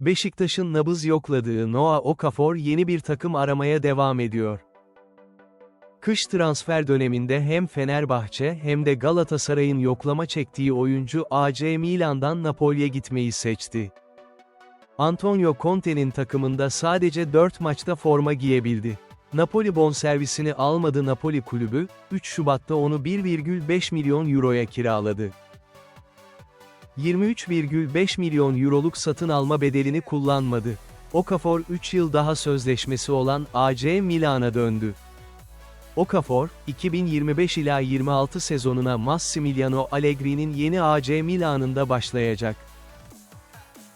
Beşiktaş'ın nabız yokladığı Noah Okafor yeni bir takım aramaya devam ediyor. Kış transfer döneminde hem Fenerbahçe hem de Galatasaray'ın yoklama çektiği oyuncu AC Milan'dan Napoli'ye gitmeyi seçti. Antonio Conte'nin takımında sadece 4 maçta forma giyebildi. Napoli bonservisini almadı Napoli kulübü, 3 Şubat'ta onu 1,5 milyon euroya kiraladı. 23,5 milyon euroluk satın alma bedelini kullanmadı. Okafor 3 yıl daha sözleşmesi olan AC Milan'a döndü. Okafor, 2025 ila 26 sezonuna Massimiliano Allegri'nin yeni AC Milan'ında başlayacak.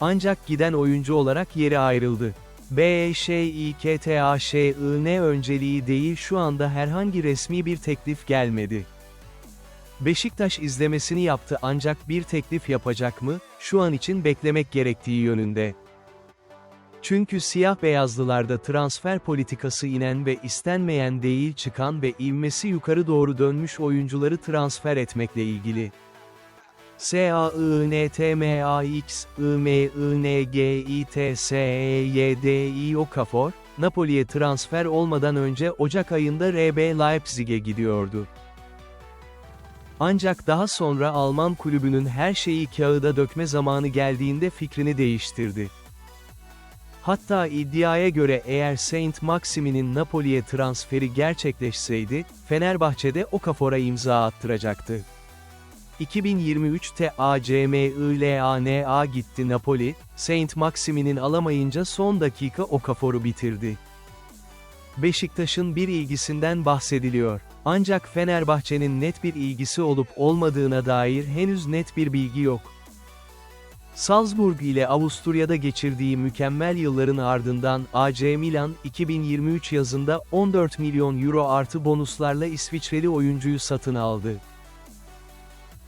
Ancak giden oyuncu olarak yeri ayrıldı. BŞİKTAŞIN önceliği değil şu anda herhangi resmi bir teklif gelmedi. Beşiktaş izlemesini yaptı ancak bir teklif yapacak mı, şu an için beklemek gerektiği yönünde. Çünkü siyah beyazlılarda transfer politikası inen ve istenmeyen değil çıkan ve ivmesi yukarı doğru dönmüş oyuncuları transfer etmekle ilgili. SAINTMAX, IMINGITSEYDI Okafor, Napoli'ye transfer olmadan önce Ocak ayında RB Leipzig'e gidiyordu. Ancak daha sonra Alman kulübünün her şeyi kağıda dökme zamanı geldiğinde fikrini değiştirdi. Hatta iddiaya göre eğer Saint Maximin'in Napoli'ye transferi gerçekleşseydi, Fenerbahçe'de Okafor'a imza attıracaktı. 2023'te ACMILANA gitti Napoli, Saint Maximin'in alamayınca son dakika Okafor'u bitirdi. Beşiktaş'ın bir ilgisinden bahsediliyor. Ancak Fenerbahçe'nin net bir ilgisi olup olmadığına dair henüz net bir bilgi yok. Salzburg ile Avusturya'da geçirdiği mükemmel yılların ardından AC Milan, 2023 yazında 14 milyon euro artı bonuslarla İsviçreli oyuncuyu satın aldı.